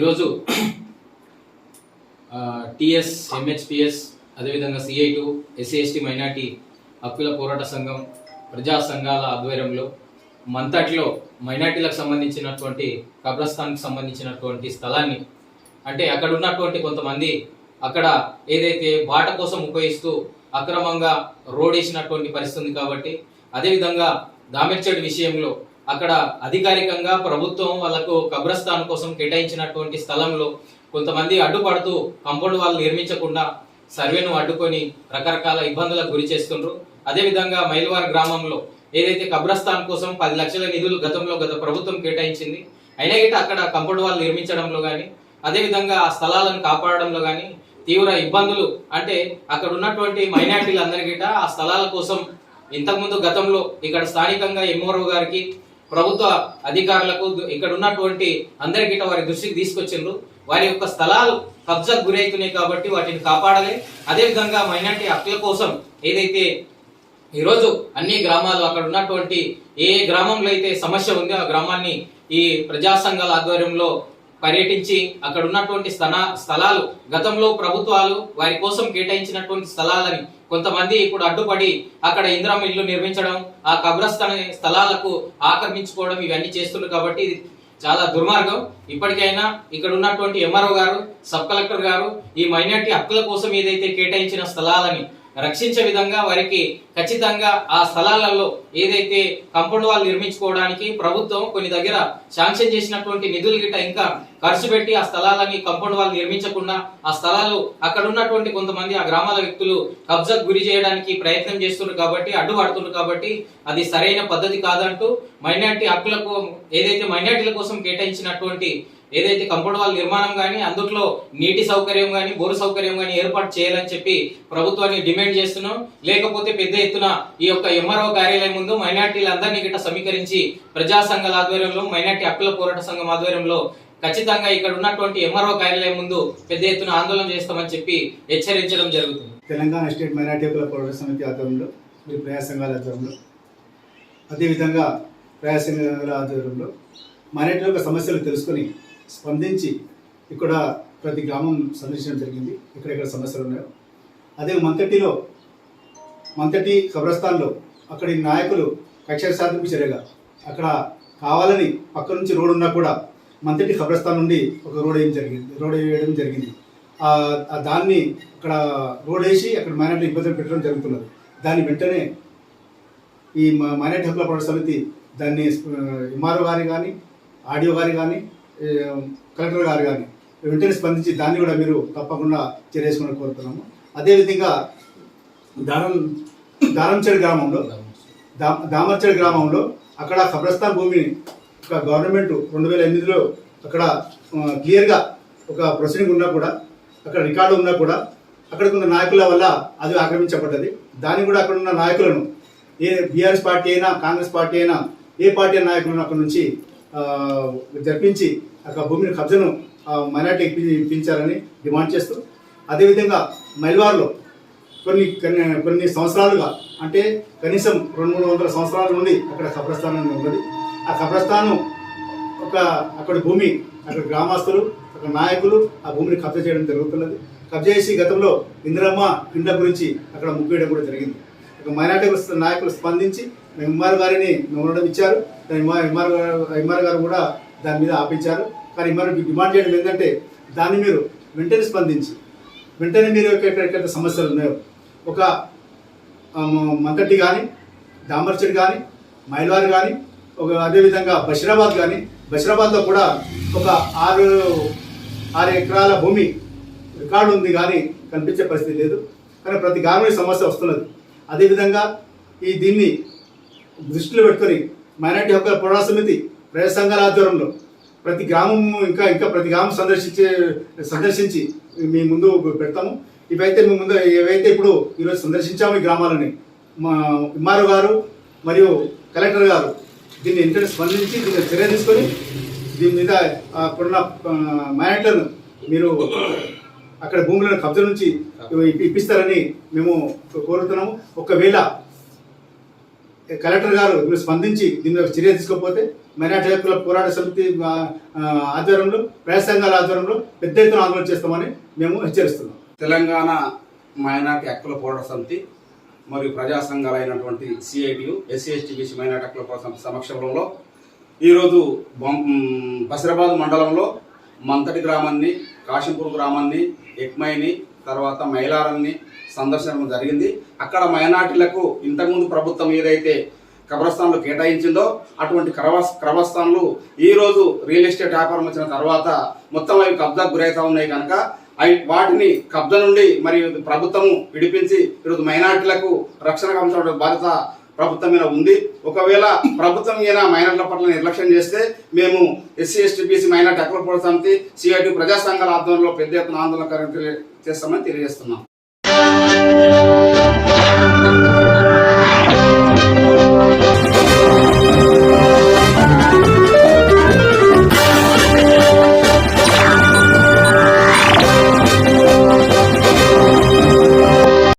ఈరోజు TS MHPS అదేవిధంగా CITU SC ST minority హక్కుల పోరాట సంఘం ప్రజా సంఘాల ఆధ్వర్యంలో మంతట్లో మైనార్టీలకు సంబంధించినటువంటి కబ్రస్థాన్కి సంబంధించినటువంటి స్థలాన్ని అంటే అక్కడ ఉన్నటువంటి కొంతమంది అక్కడ ఏదైతే బాట కోసం ఉపయోగిస్తూ అక్రమంగా రోడ్ వేసినటువంటి పరిస్థితి ఉంది కాబట్టి అదేవిధంగా దామెర్చడి విషయంలో అక్కడ అధికారికంగా ప్రభుత్వం వాళ్ళకు కబ్రస్థాన్ కోసం కేటాయించినటువంటి స్థలంలో కొంతమంది అడ్డుపడుతూ కంపౌండ్ వాళ్ళు నిర్మించకుండా సర్వేను అడ్డుకొని రకరకాల ఇబ్బందులకు గురి చేస్తుండ్రు. అదేవిధంగా మైల్వార్ గ్రామంలో ఏదైతే కబ్రస్థాన్ కోసం పది లక్షల నిధులు గతంలో గత ప్రభుత్వం కేటాయించింది అయినా గిట్ట అక్కడ కంపౌండ్ వాళ్ళు నిర్మించడంలో కానీ అదేవిధంగా ఆ స్థలాలను కాపాడడంలో కానీ తీవ్ర ఇబ్బందులు. అంటే అక్కడ ఉన్నటువంటి మైనార్టీలందరికీ ఆ స్థలాల కోసం ఇంతకుముందు గతంలో ఇక్కడ స్థానికంగా ఎంఆర్ఓ గారికి ప్రభుత్వ అధికారులకు ఇక్కడ ఉన్నటువంటి అందరి గిట్ట వారి దృష్టికి తీసుకొచ్చిండ్రు. వారి యొక్క స్థలాలు కబ్జాకు గురవుతున్నాయి కాబట్టి వాటిని కాపాడాలి. అదేవిధంగా మైనార్టీ హక్కుల కోసం ఏదైతే ఈరోజు అన్ని గ్రామాలు అక్కడ ఉన్నటువంటి ఏ గ్రామంలో అయితే సమస్య ఉందో ఆ గ్రామాన్ని ఈ ప్రజా సంఘాల ఆధ్వర్యంలో పర్యటించి అక్కడ ఉన్నటువంటి స్థలాలు గతంలో ప్రభుత్వాలు వారి కోసం కేటాయించినటువంటి స్థలాలని కొంతమంది ఇప్పుడు అడ్డుపడి అక్కడ ఇంద్రం ఇల్లు నిర్మించడం ఆ కబ్రస్థాన స్థలాలకు ఆక్రమించుకోవడం ఇవన్నీ చేస్తున్నారు కాబట్టి ఇది చాలా దుర్మార్గం. ఇప్పటికైనా ఇక్కడ ఉన్నటువంటి ఎంఆర్ఓ గారు సబ్ కలెక్టర్ గారు ఈ మైనార్టీ హక్కుల కోసం ఏదైతే కేటాయించిన స్థలాలని రక్షించే విధంగా వారికి ఖచ్చితంగా ఆ స్థలాలలో ఏదైతే కంపౌండ్ వాళ్ళు నిర్మించుకోవడానికి ప్రభుత్వం కొన్ని దగ్గర శాంక్షన్ చేసినటువంటి నిధులు గిట్ట ఇంకా ఖర్చు పెట్టి ఆ స్థలాలని కంపౌండ్ వాళ్ళు నిర్మించకుండా ఆ స్థలాలు అక్కడ ఉన్నటువంటి కొంతమంది ఆ గ్రామాల వ్యక్తులు కబ్జాకు గురి చేయడానికి ప్రయత్నం చేస్తున్నారు కాబట్టి అడ్డుపడుతున్నారు కాబట్టి అది సరైన పద్ధతి కాదంటూ మైనార్టీ హక్కులకు ఏదైతే మైనార్టీల కోసం కేటాయించినటువంటి ఏదైతే కంపౌండ్ వాళ్ళ నిర్మాణం కానీ అందుట్లో నీటి సౌకర్యం కానీ బోరు సౌకర్యం కానీ ఏర్పాటు చేయాలని చెప్పి ప్రభుత్వాన్ని డిమాండ్ చేస్తున్నాం. లేకపోతే పెద్ద ఎత్తున ఈ యొక్క ఎంఆర్ఓ కార్యాలయం ముందు మైనార్టీలందరినీ గిట్ట సమీకరించి ప్రజా సంఘాల ఆధ్వర్యంలో మైనార్టీ హక్కుల పోరాట సంఘం ఆధ్వర్యంలో ఖచ్చితంగా ఇక్కడ ఉన్నటువంటి ఎంఆర్ఓ కార్యాలయం ముందు పెద్ద ఎత్తున ఆందోళన చేస్తామని చెప్పి హెచ్చరించడం జరుగుతుంది. తెలంగాణ స్టేట్ మైనార్టీ హక్కుల పోరాట సమితి ఆధ్వర్యంలో మరియు ప్రజా సంఘాల ఆధ్వర్యంలో అదేవిధంగా ప్రజా సంఘాల ఆధ్వర్యంలో మైనార్టీ యొక్క సమస్యలు తెలుసుకొని స్పందించి ఇక్కడ ప్రతి గ్రామం సందర్శించడం జరిగింది. ఎక్కడెక్కడ సమస్యలు ఉన్నాయో. అదే మంతటిలో మంతటి కబ్రస్థాన్లో అక్కడి నాయకులు కక్ష సాధింపు చర్యగా అక్కడ కావాలని పక్క నుంచి రోడ్ ఉన్నా కూడా మంతటి కబ్రస్థాన్ నుండి ఒక రోడ్ వేయడం జరిగింది రోడ్ వేయడం జరిగింది. ఆ- దాన్ని అక్కడ రోడ్ వేసి అక్కడ మైనార్టీ ఇబ్బందులు పెట్టడం జరుగుతున్నది. దాన్ని వెంటనే ఈ మ- మైనార్టీ హక్కుల పోరాట సమితి దాన్ని ఎంఆర్ఓ గారి కానీ ఆడియో గారి కానీ కలెక్టర్ గారు కానీ వెంటనే స్పందించి దాన్ని కూడా మీరు తప్పకుండా చేరేసుకుని కోరుతున్నాము. అదేవిధంగా దారం దారంచెడు గ్రామంలో దా దామర్చడి గ్రామంలో అక్కడ కబ్రస్థాన్ భూమిని ఒక గవర్నమెంట్ రెండు వేల ఎనిమిదిలో అక్కడ క్లియర్గా ఒక ప్రొసీడింగ్ ఉన్నా కూడా అక్కడ రికార్డు ఉన్నా కూడా అక్కడ ఉన్న నాయకుల వల్ల అది ఆక్రమించబడ్డది. దాన్ని కూడా అక్కడ ఉన్న నాయకులను ఏ బీఆర్ఎస్ పార్టీ అయినా కాంగ్రెస్ పార్టీ అయినా ఏ పార్టీ నాయకులను అక్కడ నుంచి జరిపించి అక్కడ భూమిని కబ్జను మైనార్టీ ఇప్పించాలని డిమాండ్ చేస్తూ అదేవిధంగా మైల్వార్లో కొన్ని కొన్ని సంవత్సరాలుగా అంటే కనీసం రెండు మూడు వందల సంవత్సరాల నుండి అక్కడ కబ్రస్థానం ఉన్నది. ఆ కబ్రస్థానం ఒక అక్కడ భూమి అక్కడ గ్రామస్తులు అక్కడ నాయకులు ఆ భూమిని కబ్జా చేయడం జరుగుతున్నది. కబ్జా చేసి గతంలో ఇందిరమ్మ కింద గురించి అక్కడ ముగ్గేయడం కూడా జరిగింది. ఒక మైనార్టీ నాయకులు స్పందించి ఎంఆర్ గారిని మెమోరం ఇచ్చారు. ఎంఆర్ ఎంఆర్ గారు ఎంఆర్ గారు కూడా దాని మీద ఆపించారు. కానీ మరి డిమాండ్ చేయడం ఏంటంటే దాన్ని మీరు వెంటనే స్పందించి వెంటనే మీరు ఎక్కడెక్కడ సమస్యలు ఉన్నాయో. ఒక ఆ, మంకట్టి కానీ దామర్చెడ్ కానీ మైల్వార్ కానీ ఒక అదేవిధంగా బషీరాబాద్ కానీ బషీరాబాద్లో కూడా ఒక ఆరు ఆరు ఎకరాల భూమి రికార్డు ఉంది కానీ కనిపించే పరిస్థితి లేదు. కానీ ప్రతి గ్రామీణ సమస్య వస్తున్నది. అదేవిధంగా ఈ దీన్ని దృష్టిలో పెట్టుకొని మైనార్టీ హక్కుల పోరాట సమితి ప్రజా సంఘాల ఆధ్వర్యంలో ప్రతి గ్రామం ఇంకా ఇంకా ప్రతి గ్రామం సందర్శించే సందర్శించి మీ ముందు పెడతాము. ఇవైతే మీ ముందు ఏవైతే ఇప్పుడు ఈరోజు సందర్శించాము ఈ గ్రామాలని మా ఎంఆర్ఓ గారు మరియు కలెక్టర్ గారు దీన్ని వెంటనే స్పందించి దీన్ని చర్య తీసుకొని దీని మీద అక్కడున్న ఆ, మీరు అక్కడ భూములను కబ్జా నుంచి ఇప్పిస్తారని మేము కోరుతున్నాము. ఒకవేళ కలెక్టర్ గారు మీరు స్పందించి దీని మీద చర్య తీసుకోకపోతే మైనార్టీ హక్కుల పోరాట సమితి ఆధ్వర్యంలో ప్రజా సంఘాల ఆధ్వర్యంలో పెద్ద ఎత్తున ఆందోళన చేస్తామని మేము హెచ్చరిస్తున్నాం. తెలంగాణ మైనార్టీ హక్కుల పోరాట సమితి మరియు ప్రజా సంఘాలైనటువంటి CITU SC ST BC minority హక్కుల పోరాట సమక్షంలో ఈరోజు బొం- బసిరాబాద్ మండలంలో మంతటి గ్రామాన్ని కాశంపూర్ గ్రామాన్ని ఎక్మైని తర్వాత మైలారాన్ని సందర్శనం జరిగింది. అక్కడ మైనార్టీలకు ఇంతకుముందు ప్రభుత్వం ఏదైతే కబ్రస్థాన్లు కేటాయించిందో అటువంటి క్రవస్ క్రవస్థాన్లు ఈ రోజు రియల్ ఎస్టేట్ వ్యాపారం వచ్చిన తర్వాత మొత్తం అవి కబ్జాకు గురవుతా ఉన్నాయి కనుక అవి వాటిని కబ్జ నుండి మరియు ప్రభుత్వము విడిపించి ఈరోజు మైనార్టీలకు రక్షణ కల్పించిన బాధ్యత ప్రభుత్వం మీద ఉంది. ఒకవేళ ప్రభుత్వం మీద మైనార్టీల పట్ల నిర్లక్ష్యం చేస్తే మేము ఎస్సీ ఎస్టీ బీసీ మైనార్టీ హక్కుల పోరాట సమితి సిఐటి ప్రజా సంఘాల ఆధ్వర్యంలో పెద్ద ఎత్తున ఆందోళన చేస్తామని తెలియజేస్తున్నాం.